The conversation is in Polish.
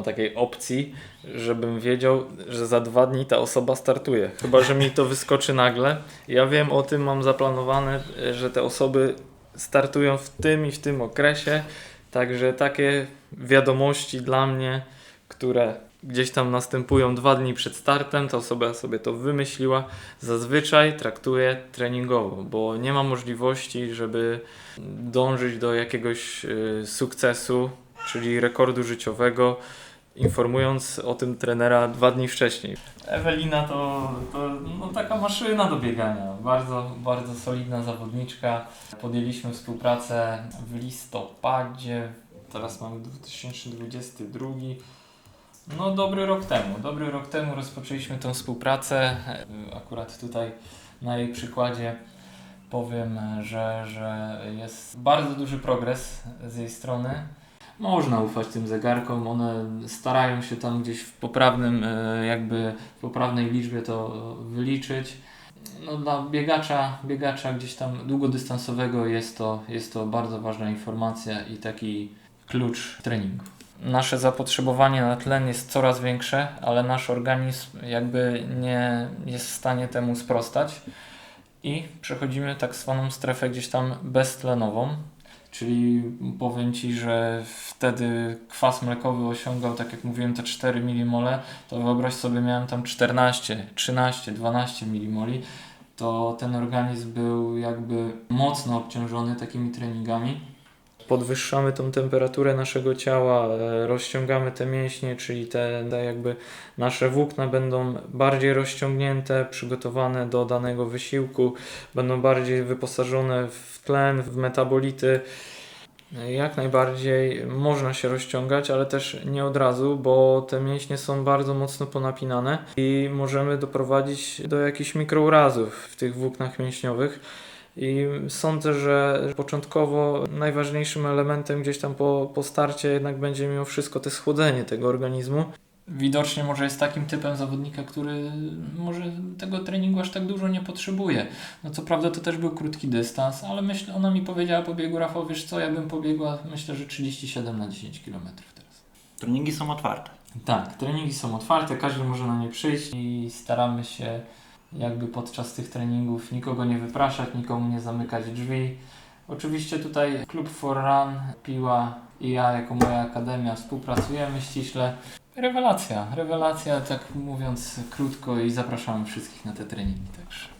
ma takiej opcji, żebym wiedział, że za dwa dni ta osoba startuje. Chyba, że mi to wyskoczy nagle. Ja wiem o tym, mam zaplanowane, że te osoby startują w tym i w tym okresie. Także takie wiadomości dla mnie, które gdzieś tam następują dwa dni przed startem, ta osoba sobie to wymyśliła, zazwyczaj traktuję treningowo, bo nie ma możliwości, żeby dążyć do jakiegoś y, sukcesu, czyli rekordu życiowego, informując o tym trenera dwa dni wcześniej. Ewelina to, to no, taka maszyna do biegania, bardzo, bardzo solidna zawodniczka. Podjęliśmy współpracę w listopadzie, teraz mamy 2022. No dobry rok temu, dobry rok temu rozpoczęliśmy tą współpracę. Akurat tutaj na jej przykładzie powiem, że, że jest bardzo duży progres z jej strony. Można ufać tym zegarkom, one starają się tam gdzieś w poprawnym, e, jakby w poprawnej liczbie to wyliczyć. No, dla biegacza, biegacza gdzieś tam długodystansowego jest to, jest to bardzo ważna informacja i taki klucz treningu. Nasze zapotrzebowanie na tlen jest coraz większe, ale nasz organizm jakby nie jest w stanie temu sprostać i przechodzimy tak zwaną strefę gdzieś tam beztlenową, czyli powiem Ci, że wtedy kwas mlekowy osiągał, tak jak mówiłem, te 4 mmol, to wyobraź sobie, miałem tam 14, 13, 12 mmol, to ten organizm był jakby mocno obciążony takimi treningami. Podwyższamy tą temperaturę naszego ciała, e, rozciągamy te mięśnie, czyli te, te jakby nasze włókna będą bardziej rozciągnięte, przygotowane do danego wysiłku, będą bardziej wyposażone w tlen, w metabolity. Jak najbardziej można się rozciągać, ale też nie od razu, bo te mięśnie są bardzo mocno ponapinane i możemy doprowadzić do jakichś mikrourazów w tych włóknach mięśniowych. I sądzę, że początkowo najważniejszym elementem gdzieś tam po, po starcie jednak będzie mimo wszystko to schłodzenie tego organizmu. Widocznie może jest takim typem zawodnika, który może tego treningu aż tak dużo nie potrzebuje. No co prawda to też był krótki dystans, ale myślę, ona mi powiedziała po biegu, Rafał, wiesz co, ja bym pobiegła myślę, że 37 na 10 km teraz. Treningi są otwarte. Tak, treningi są otwarte, każdy może na nie przyjść i staramy się jakby podczas tych treningów nikogo nie wypraszać, nikomu nie zamykać drzwi. Oczywiście tutaj Klub For Run, Piła i ja jako moja akademia współpracujemy ściśle. Rewelacja, rewelacja, tak mówiąc krótko i zapraszamy wszystkich na te treningi także.